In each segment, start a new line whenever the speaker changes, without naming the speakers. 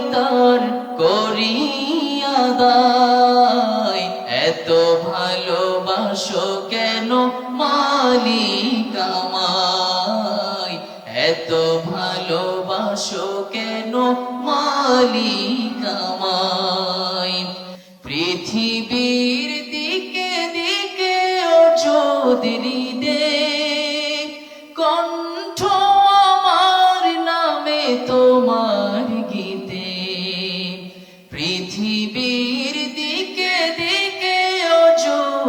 তার করি আদায় এত ভালোবাসো কেন মালিক আমায়? এত ভালোবাসো কেন মালিক আমায়? পৃথিবীর দিকে দিকে ও চৌধুরী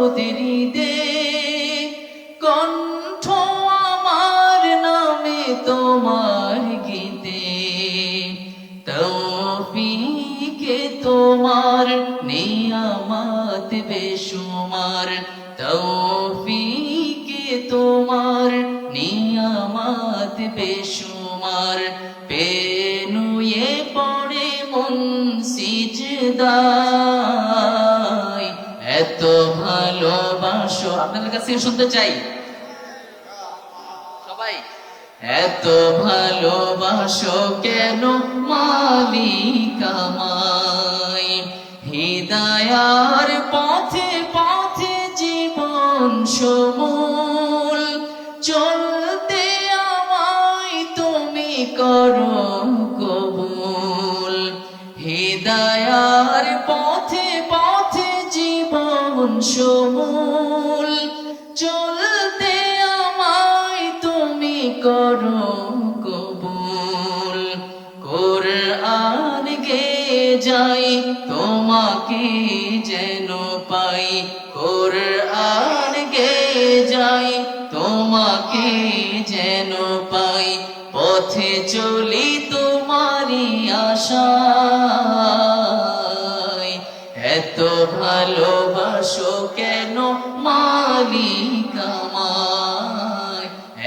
দে কণ্ঠ আমার নামে তোমার গীতে। তৌফিকে তোমার নিয়ামত বেশুমার। তৌফিকে তোমার নিয়ামত বেশুমার। পেনুয়ে পড়ে মন সিজদায় ভালোবাসো আপনাদের কাছে শুনতে চাই। সবাই। এত ভালোবাসো কেন মালিক আমায়? হৃদয়ার পথে পথে জীবন সমূল। চলতে আমায় তুমি করো কবুল। হৃদয়ার পথে পথে জীবন সমূল চলতে আমায় তুমি করো কবুল। কোরআন গে যাই, তোমাকে যেন পাই। কোরআন গে যাই, তোমাকে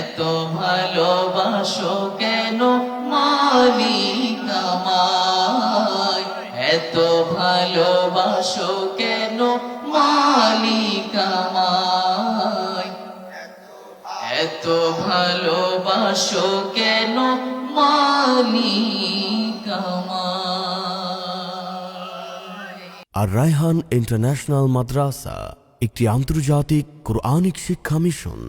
এত ভালোবাসো কেন মালিক আমায়? এত ভালোবাসো কেন মালিক আমায়? এত ভালোবাসো কেন মালিক আমায়?
আর রায়হান ইন্টারন্যাশনাল মাদ্রাসা, একটি আন্তর্জাতিক কোরআনিক শিক্ষা মিশন।